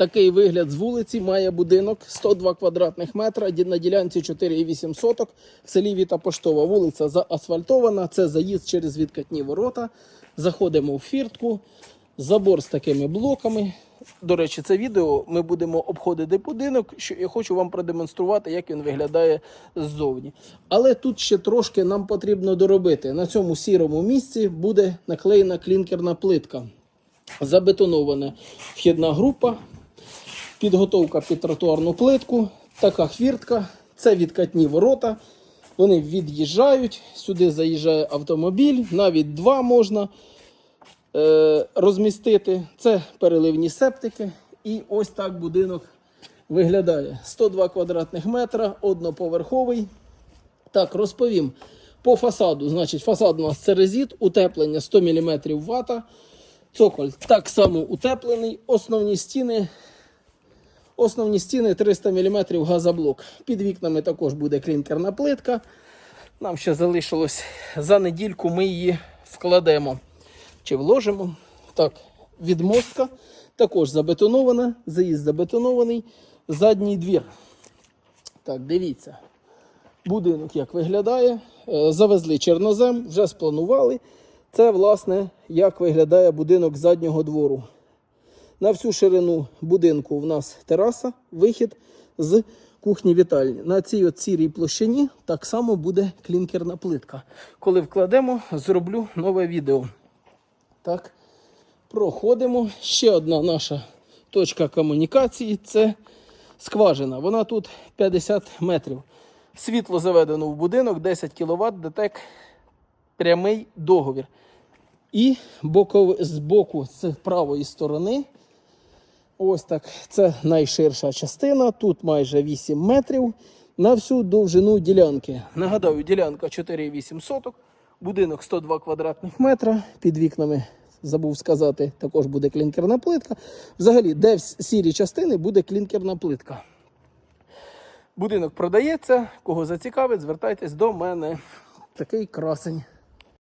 Такий вигляд з вулиці має будинок 102 квадратних метра на ділянці 4,8 соток в селі Віта Поштова. Вулиця заасфальтована, це заїзд через відкатні ворота. Заходимо в фіртку, забор з такими блоками. До речі, це відео ми будемо обходити будинок. Що я хочу вам продемонструвати, як він виглядає ззовні. Але тут ще трошки нам потрібно доробити. На цьому сірому місці буде наклеєна клінкерна плитка. Забетонована вхідна група, підготовка під тротуарну плитку, така хвіртка, це відкатні ворота. Вони від'їжджають, сюди заїжджає автомобіль, навіть два можна е, розмістити. Це переливні септики. І ось так будинок виглядає. 102 квадратних метра, одноповерховий. Так, розповім. По фасаду, значить, фасад у нас церезіт, утеплення 100 мм вата. Цоколь так само утеплений. Основні стіни. Основні стіни 300 мм газоблок. Під вікнами також буде клінкерна плитка. Нам ще залишилось за недільку ми її вкладемо чи вложимо. Так, відмостка також забетонована, заїзд забетонований, задній двір. Так, дивіться. Будинок як виглядає. Е, Завезли чорнозем, вже спланували. Це, власне, як виглядає будинок заднього двору. На всю ширину будинку в нас тераса, вихід з кухні вітальні. На цій от площині так само буде клінкерна плитка. Коли вкладемо, зроблю нове відео. Так, проходимо. Ще одна наша точка комунікації це скважина. Вона тут 50 метрів. Світло заведено в будинок 10 кВт, ДТЕК прямий договір. І боков, з боку, з правої сторони, ось так, це найширша частина. Тут майже 8 метрів на всю довжину ділянки. Нагадаю, ділянка 4,8 соток, будинок 102 квадратних метра. Під вікнами, забув сказати, також буде клінкерна плитка. Взагалі, де в сірі частини буде клінкерна плитка. Будинок продається. Кого зацікавить, звертайтесь до мене. Такий красень.